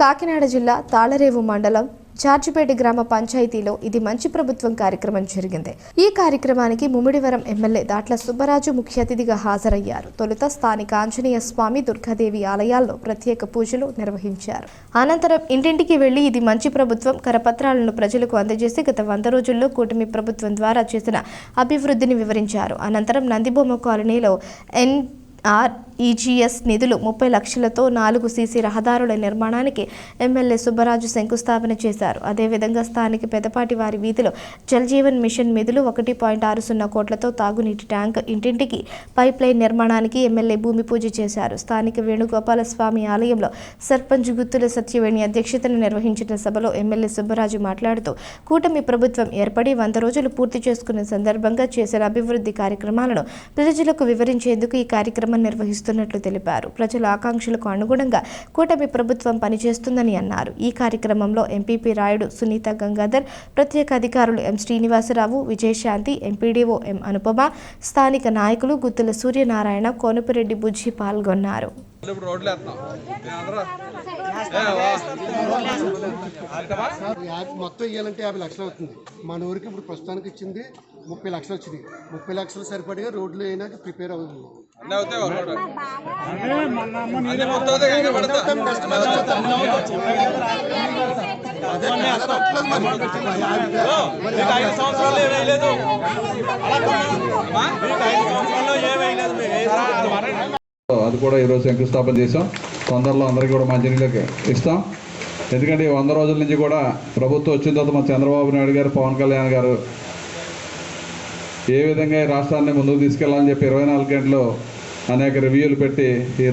కాకినాడ జిల్లా తాళరేవు మండలం జార్జిపేట గ్రామ పంచాయతీలో ఇది మంచి ప్రభుత్వం కార్యక్రమం జరిగింది. ఈ కార్యక్రమానికి ముమ్మిడివరం ఎమ్మెల్యే దాట్ల సుబ్బరాజు ముఖ్య అతిథిగా హాజరయ్యారు. తొలుత స్థానిక ఆంజనేయ స్వామి దుర్గాదేవి ఆలయాల్లో ప్రత్యేక పూజలు నిర్వహించారు. అనంతరం ఇంటింటికి వెళ్ళి ఇది మంచి ప్రభుత్వం కరపత్రాలను ప్రజలకు అందజేసి గత వంద రోజుల్లో కూటమి ప్రభుత్వం ద్వారా చేసిన అభివృద్ధిని వివరించారు. అనంతరం నందిబొమ్మ కాలనీలో ఎన్ ఈజీఎస్ నిధులు ముప్పై లక్షలతో నాలుగు సీసీ రహదారుల నిర్మాణానికి ఎమ్మెల్యే సుబ్బరాజు శంకుస్థాపన చేశారు. అదేవిధంగా స్థానిక పెదపాటి వారి వీధిలో జలజీవన్ మిషన్ నిధులు ఒకటి పాయింట్ ఆరు సున్నా కోట్లతో తాగునీటి ట్యాంక్ ఇంటింటికి పైప్ లైన్ నిర్మాణానికి ఎమ్మెల్యే భూమి పూజ చేశారు. స్థానిక వేణుగోపాల స్వామి ఆలయంలో సర్పంచ్ గుత్తుల సత్యవేణి అధ్యక్షతన నిర్వహించిన సభలో ఎమ్మెల్యే సుబ్బరాజు మాట్లాడుతూ కూటమి ప్రభుత్వం ఏర్పడి వంద రోజులు పూర్తి చేసుకున్న సందర్భంగా చేసిన అభివృద్ధి కార్యక్రమాలను ప్రజలకు వివరించేందుకు ఈ కార్యక్రమం నిర్వహిస్తున్నట్లు తెలిపారు. ప్రజల ఆకాంక్షలకు అనుగుణంగా కూటమి ప్రభుత్వం పనిచేస్తుందని అన్నారు. ఈ కార్యక్రమంలో ఎంపీపీ రాయుడు సునీత గంగాధర్ ప్రత్యేక అధికారులు M Srinivasa Rao Vijayashanti MPDO M Anupama స్థానిక నాయకులు గుత్తుల సూర్యనారాయణ కోనపురెడ్డి బుజ్జి పాల్గొన్నారు. ఇప్పుడు రోడ్లు వేస్తున్నాం మొత్తం ఇవ్వాలంటే యాభై లక్షలు అవుతుంది. మన ఊరికి ఇప్పుడు ప్రస్తుతానికి ఇచ్చింది ముప్పై లక్షలు వచ్చింది ముప్పై లక్షలు సరిపడిగా రోడ్లు అయినాక ప్రిపేర్ అవుతుంది. ఐదు సంవత్సరాలు ఏమీ వేయలేదు? కూడా ఈరోజు శంకుస్థాపన చేసాం తొందరలో అందరికీ కూడా మంచినీళ్ళకి ఇస్తాం. ఎందుకంటే ఈ వంద రోజుల నుంచి కూడా ప్రభుత్వం వచ్చిన తర్వాత మన చంద్రబాబు నాయుడు గారు పవన్ కళ్యాణ్ గారు ఏ విధంగా ఈ రాష్ట్రాన్ని ముందుకు తీసుకెళ్ళాలని చెప్పి ఇరవై నాలుగు గంటలు అనేక రివ్యూలు పెట్టి ఈ